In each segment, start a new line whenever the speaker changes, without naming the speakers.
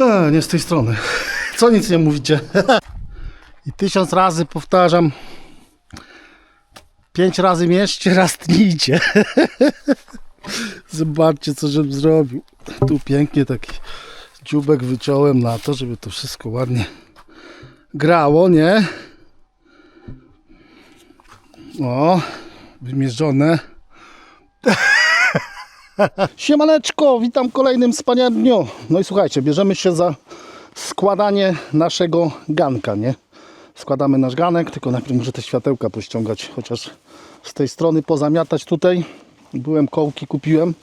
E, nie z tej strony. Co nic nie mówicie? I tysiąc razy powtarzam. Pięć razy mieście, raz tnijcie. Zobaczcie, co żebym zrobił. Tu pięknie taki dziubek wyciąłem na to, żeby to wszystko ładnie grało, nie? O, wymierzone. Siemaneczko, witam w kolejnym wspaniałym dniu. No i słuchajcie, bierzemy się za składanie naszego ganka, nie? Składamy nasz ganek, tylko najpierw muszę te światełka pościągać, chociaż z tej strony pozamiatać tutaj. Byłem kołki, kupiłem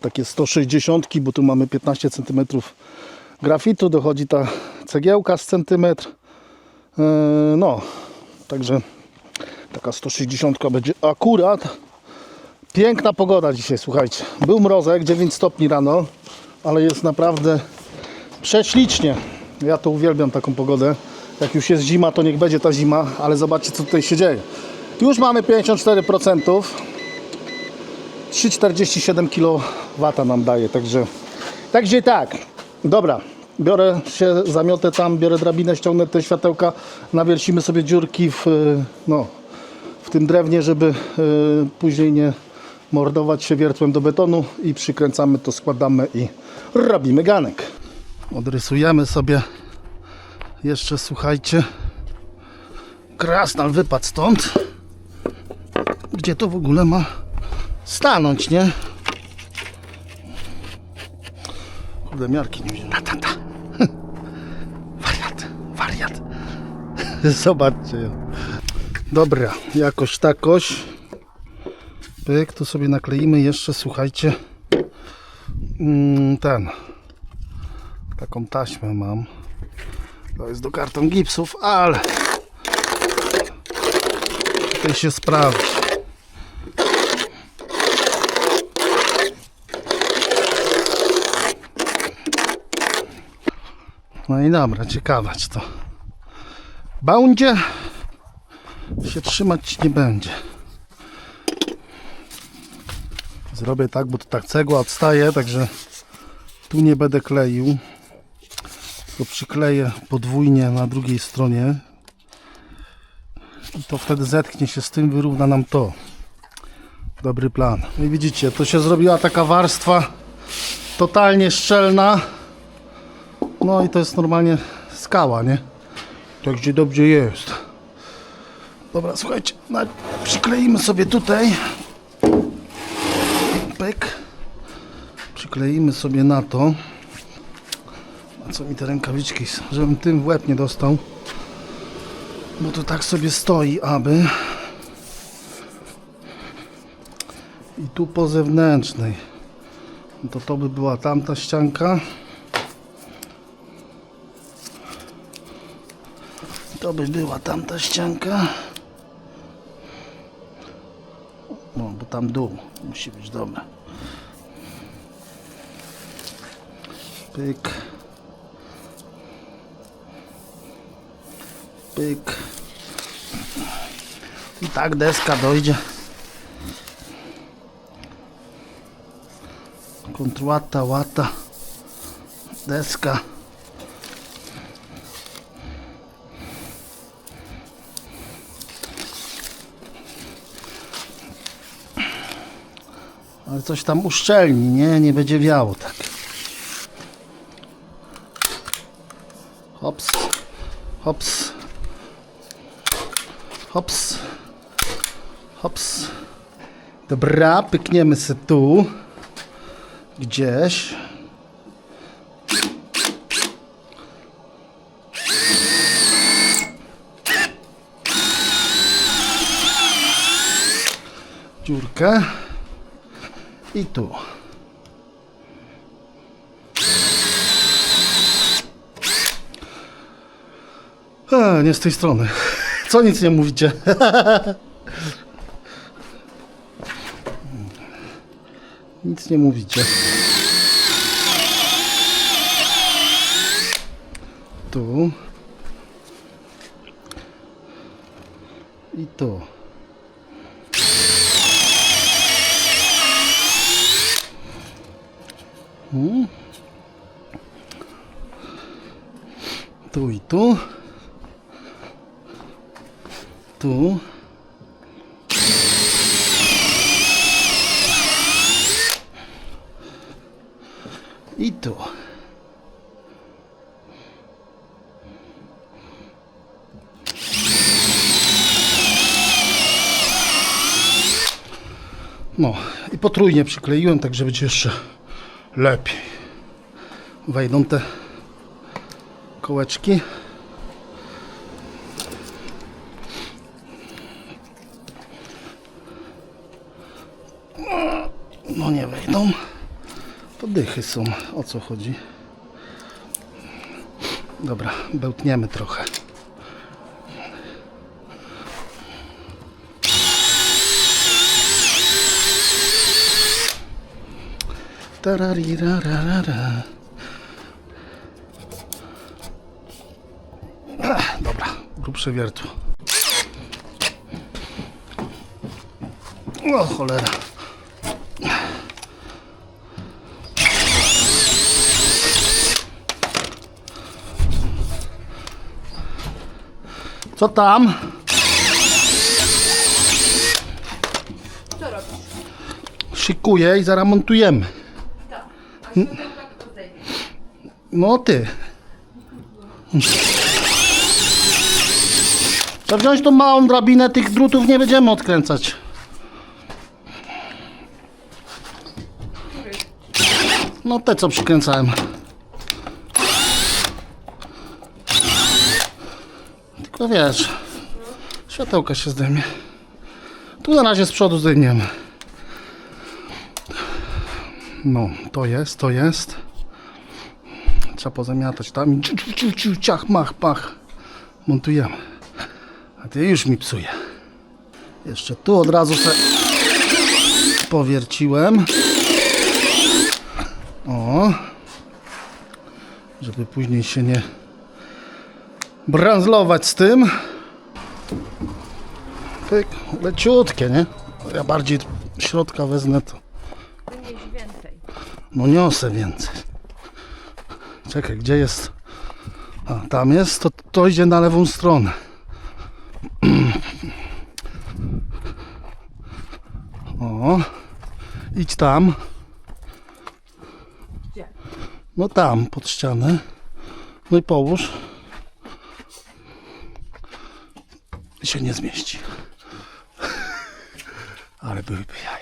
takie 160, bo tu mamy 15 cm grafitu, dochodzi ta cegiełka z centymetr. Yy, No, także taka 160 będzie akurat. Piękna pogoda dzisiaj, słuchajcie. Był mrozek, 9 stopni rano, ale jest naprawdę prześlicznie. Ja to uwielbiam taką pogodę. Jak już jest zima, to niech będzie ta zima, ale zobaczcie, co tutaj się dzieje. Już mamy 54%. 3,47 kW nam daje, także także tak. Dobra, biorę się, zamiotę tam, biorę drabinę, ściągnę te światełka, nawiercimy sobie dziurki w, y, no, w tym drewnie, żeby y, później nie mordować się wiertłem do betonu i przykręcamy to, składamy i robimy ganek. Odrysujemy sobie jeszcze, słuchajcie, krasnal wypadł stąd. Gdzie to w ogóle ma stanąć, nie? Kurde, miarki nie wziąłem. Ta, ta, ta. Wariat, wariat. Zobaczcie ją. Dobra, jakoś takoś. Pyk, tu sobie nakleimy jeszcze, słuchajcie, mm, ten. Taką taśmę mam. To jest do karton gipsów, ale tutaj się sprawdzi. No i dobra, ciekawe czy to będzie się trzymać nie będzie. Zrobię tak, bo to tak cegła odstaje, także tu nie będę kleił. Tylko przykleję podwójnie na drugiej stronie. I to wtedy zetknie się z tym, wyrówna nam to. Dobry plan. No i widzicie, to się zrobiła taka warstwa totalnie szczelna. No i to jest normalnie skała, nie? Tak gdzie dobrze jest. Dobra, słuchajcie, przykleimy sobie tutaj. Przykleimy sobie na to. A co mi te rękawiczki, żebym tym w łeb nie dostał. Bo to tak sobie stoi, aby. I tu po zewnętrznej. No To to by była tamta ścianka. To by była tamta ścianka. No, bo tam dół musi być dobra. Pyk. Pyk. I tak deska dojdzie. Kontrłata, łata. Deska. Ale coś tam uszczelni, nie? Nie będzie wiało tak. Hops. Hops. Hops. Hops. Dobra, pykniemy se tu. Gdzieś. Dziurkę. I tu. E, nie z tej strony. Co nic nie mówicie? nic nie mówicie. Tu. I tu. Hmm? Tu i tu. Tu. I tu. No i potrójnie przykleiłem, tak żeby będzie jeszcze lepiej. Wejdą te kołeczki. No nie wejdą. To dychy są. O co chodzi? Dobra, bełtniemy trochę. Tararirarara. Ech, Dobra, grubsze wiertło. O cholera. Co tam?
Co robisz?
Szykuję i zaraz No ty. Trzeba wziąć tą małą drabinę, tych drutów nie będziemy odkręcać. No te co przykręcałem. Tylko wiesz, światełka się zdejmie. Tu na razie z przodu zdejmiemy. No, to jest, to jest. Trzeba pozamiatać tam. Ciu, ciach, mach, pach. Montujemy. A ty już mi psuje. Jeszcze tu od razu se powierciłem. O. Żeby później się nie branzlować z tym. Pyk, leciutkie, nie? Ja bardziej środka wezmę to. No niosę więcej. Czekaj, gdzie jest? A, tam jest, to, to idzie na lewą stronę. O, idź tam. No tam, pod ścianę. No i połóż. I się nie zmieści. Ale byłyby jaja.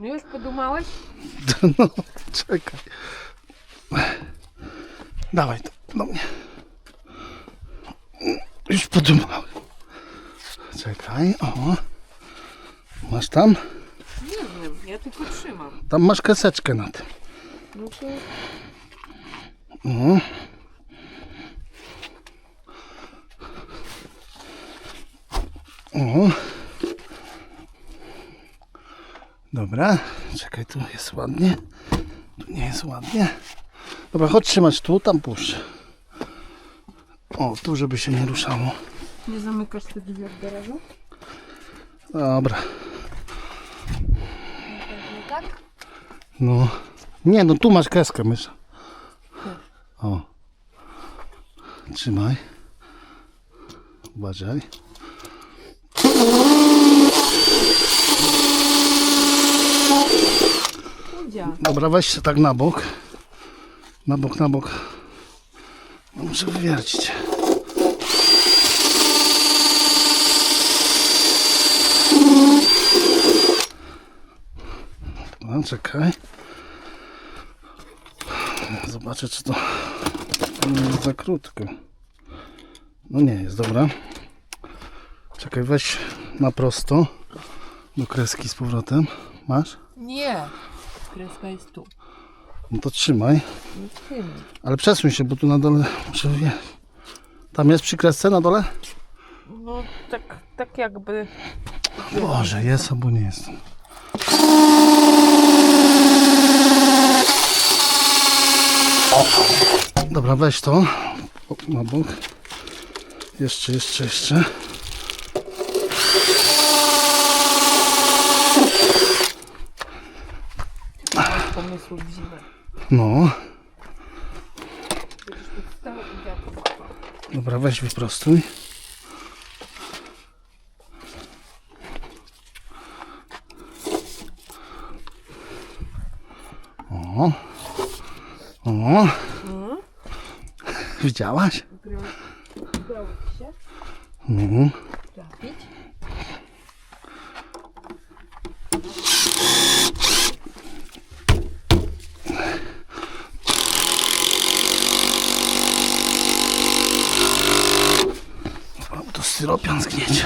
No już podumałeś?
No, czekaj. Dawaj to do mnie. Już podumałem. Czekaj, o. Masz tam?
Nie wiem, ja tylko trzymam.
Tam masz kreseczkę na tym.
No to
O. O. Dobra, czekaj, tu jest ładnie. Tu nie jest ładnie. Dobra, chodź trzymać tu, tam puszczę. O, tu żeby się nie ruszało.
nie zamykasz tych drzwi od garażu?
Dobra,
Nie tak?
no. Nie, no tu masz kreskę, mysza. O. Trzymaj. Uważaj. Dobra, weź się tak na bok. Na bok, na bok. No, muszę wywiercić. No, czekaj. Zobaczę, czy to nie jest za krótko. No nie jest, dobra. Czekaj, weź na prosto do kreski z powrotem. Masz?
Nie. Kreska jest tu.
No to trzymaj.
No tym.
Ale przesuń się, bo tu na dole muszę wie. Tam jest przy kresce na dole?
No tak, tak jakby...
Boże, jest albo nie jest. Dobra, weź to. Na bok. Jeszcze, jeszcze, jeszcze.
Pomysł w zimę.
No, dobra, weź wyprostuj. O, o. Widziałaś?
Udało ci się
Mhm.
trafić?
O, to styropian zgniecie.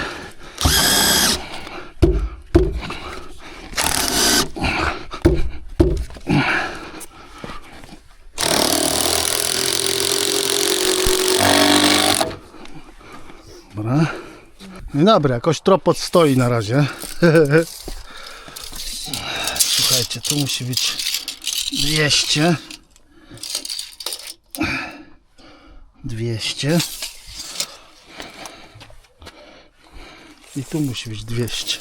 Dobra. No dobra, jakoś tropot stoi na razie. Słuchajcie, tu musi być 200. 200. I tu musi być 200.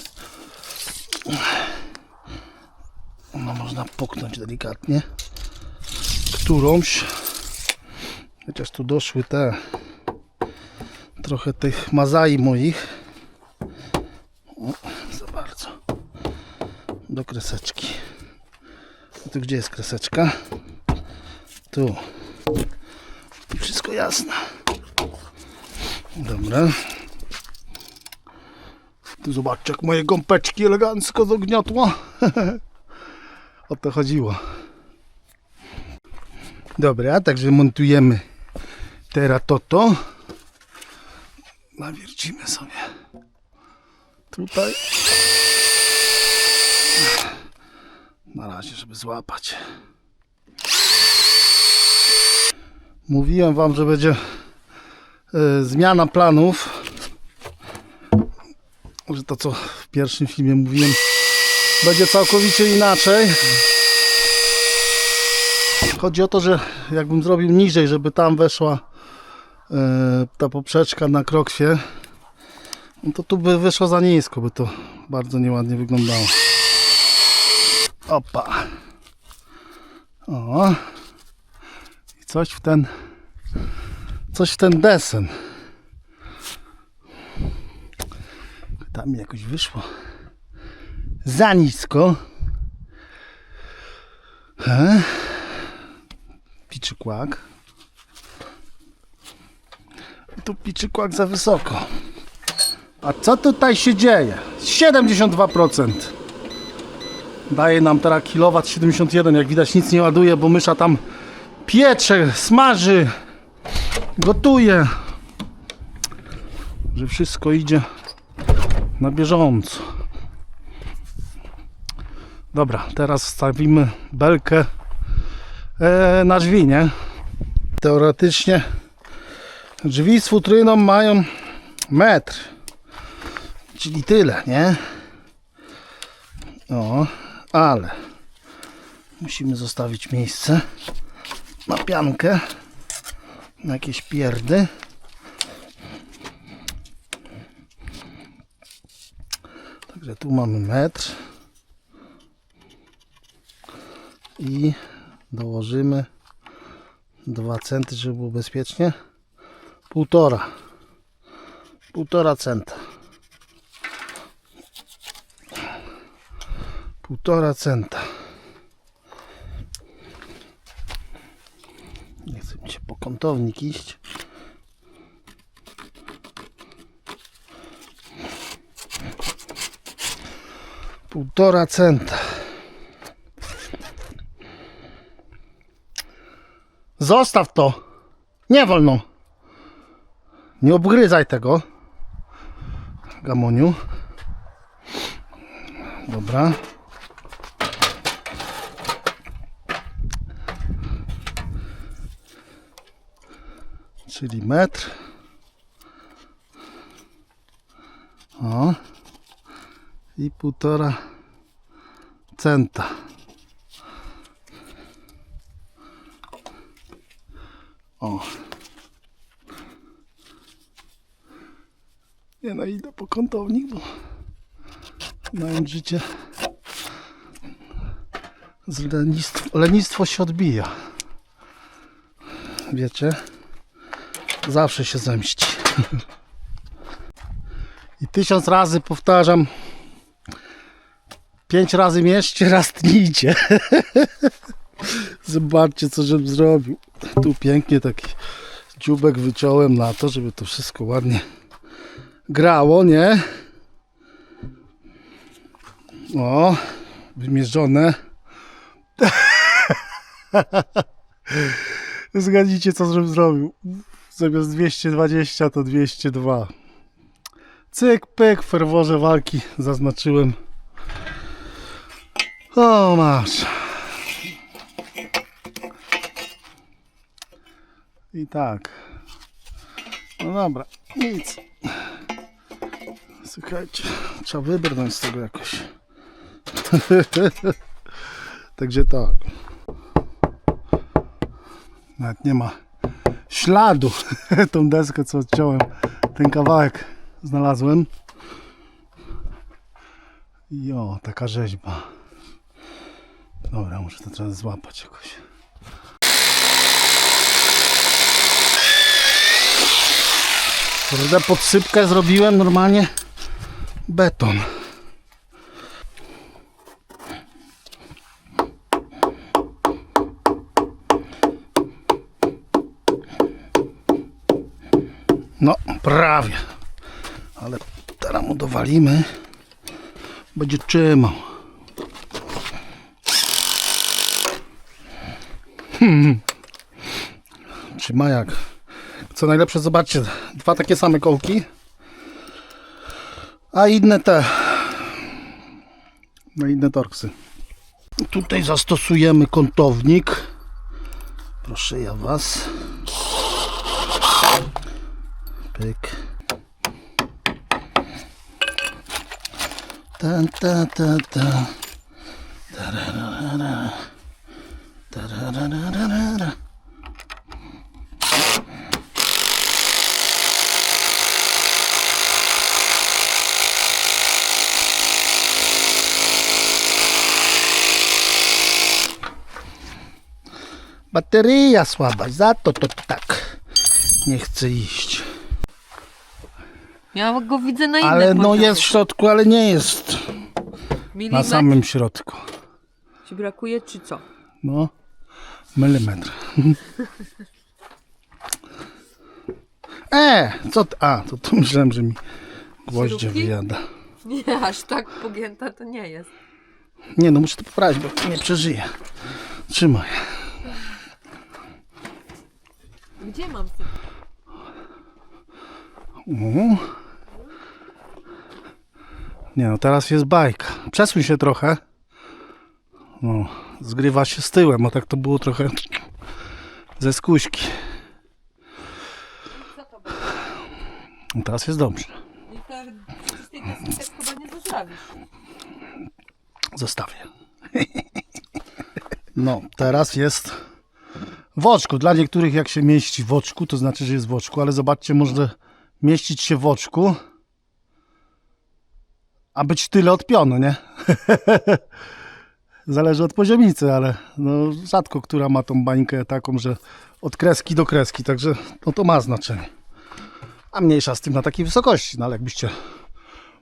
No można puknąć delikatnie. Którąś. Chociaż tu doszły te trochę tych mazai moich. O, za bardzo. Do kreseczki. A tu gdzie jest kreseczka? Tu. Wszystko jasne. Dobra. Tu zobaczcie, jak moje gąbeczki elegancko dogniotło. o to chodziło. Dobra, także montujemy teraz to to. Nawiercimy sobie. Tutaj. Na razie, żeby złapać. Mówiłem wam, że będzie e, zmiana planów że to co w pierwszym filmie mówiłem będzie całkowicie inaczej. Chodzi o to, że jakbym zrobił niżej, żeby tam weszła e, ta poprzeczka na krokwie, no to tu by wyszło za nisko, by to bardzo nieładnie wyglądało. Opa. O. I coś w ten coś w ten desen. Tam jakoś wyszło za nisko. He? Piczy kłak. Tu piczy kłak za wysoko. A co tutaj się dzieje? 72%. Daje nam teraz kilowat 71. Jak widać nic nie ładuje, bo mysza tam piecze, smaży, gotuje. Że wszystko idzie na bieżąco. Dobra, teraz wstawimy belkę e, na drzwi, nie? Teoretycznie drzwi z futryną mają metr, czyli tyle, nie? O, ale musimy zostawić miejsce na piankę, na jakieś pierdy. Także tu mamy metr i dołożymy 2 centy, żeby było bezpiecznie. Półtora. Półtora centa. Półtora centa. Nie chcę mi się po kątownik iść. Półtora centa. Zostaw to. Nie wolno. Nie obgryzaj tego. Gamoniu. Dobra. Czyli metr. O i półtora centa. O. Nie no, idę po kątownik, bo mając życie z lenistwo się odbija. Wiecie? Zawsze się zemści. I tysiąc razy powtarzam, pięć razy mieście, raz tnijcie. Zobaczcie, co żebym zrobił. Tu pięknie taki dziubek wyciąłem na to, żeby to wszystko ładnie grało, nie? O, wymierzone. Zgadnijcie, co żebym zrobił. Zamiast 220 to 202. Cyk, pyk, w ferworze walki zaznaczyłem. O, masz. I tak. No dobra, nic. Słuchajcie, trzeba wybrnąć z tego jakoś. Także tak. Nawet nie ma śladu. Tą deskę, co odciąłem, ten kawałek znalazłem. I o, taka rzeźba. Dobra, muszę to teraz złapać jakoś. Kurde, podsypkę zrobiłem normalnie beton. No, prawie. Ale teraz mu dowalimy. Będzie trzymał. Hmm. Trzyma jak. Co najlepsze, zobaczcie, dwa takie same kołki, a inne te, no inne torksy. Tutaj zastosujemy kątownik. Proszę ja Was. Pyk. Ta, ta, ta, ta. Tararara. Bateria słaba, za to to tak nie chce iść.
Ja go widzę na innym
Ale no
poziomie.
jest w środku, ale nie jest na
Milimetr
samym środku.
ci brakuje, czy co?
No, milimetr. E, co ty? A, to, to myślałem, że mi gwoździe
Śrubki?
wyjada.
Nie, aż tak pogięta to nie jest.
Nie no, muszę to poprawić, bo nie przeżyję. Trzymaj.
Gdzie mam syp?
U. Nie no, teraz jest bajka. Przesuń się trochę. No, zgrywa się z tyłem, a tak to było trochę ze skuśki. Teraz jest dobrze.
I tak z tej deski tak chyba nie zostawisz.
Zostawię. No, teraz jest w oczku. Dla niektórych jak się mieści w oczku, to znaczy, że jest w oczku, ale zobaczcie, może mieścić się w oczku, a być tyle od pionu, nie? Zależy od poziomicy, ale no, rzadko która ma tą bańkę taką, że od kreski do kreski, także no, to ma znaczenie. A mniejsza z tym na takiej wysokości, no ale jakbyście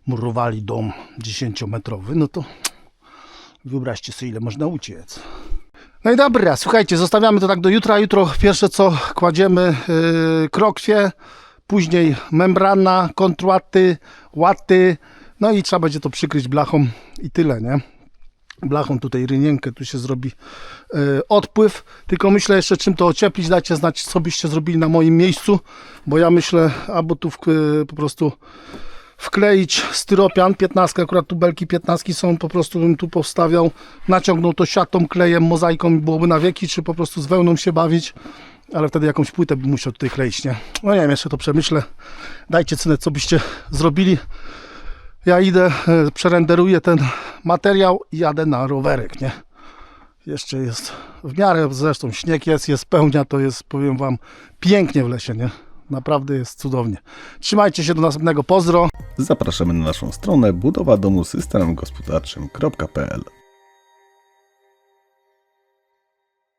murowali dom 10-metrowy, no to Wyobraźcie sobie, ile można uciec. No i dobra, słuchajcie, zostawiamy to tak do jutra. Jutro pierwsze co kładziemy yy, krokwie, później membrana, kontłaty, łaty, no i trzeba będzie to przykryć blachą i tyle, nie? Blachą tutaj rynienkę, tu się zrobi yy, odpływ, tylko myślę jeszcze czym to ocieplić, dajcie znać co byście zrobili na moim miejscu, bo ja myślę albo tu w, yy, po prostu wkleić styropian, 15, akurat tu belki 15 są, po prostu bym tu powstawiał, naciągnął to siatą, klejem, mozaiką i byłoby na wieki, czy po prostu z wełną się bawić, ale wtedy jakąś płytę bym musiał tutaj kleić, nie? No nie wiem, jeszcze to przemyślę, dajcie cenę, co byście zrobili. Ja idę, e, przerenderuję ten materiał i jadę na rowerek, nie? Jeszcze jest w miarę, zresztą śnieg jest, jest pełnia, to jest, powiem wam, pięknie w lesie, nie? Naprawdę jest cudownie. Trzymajcie się do następnego. Pozdro.
Zapraszamy na naszą stronę budowa domu systemem gospodarczym.pl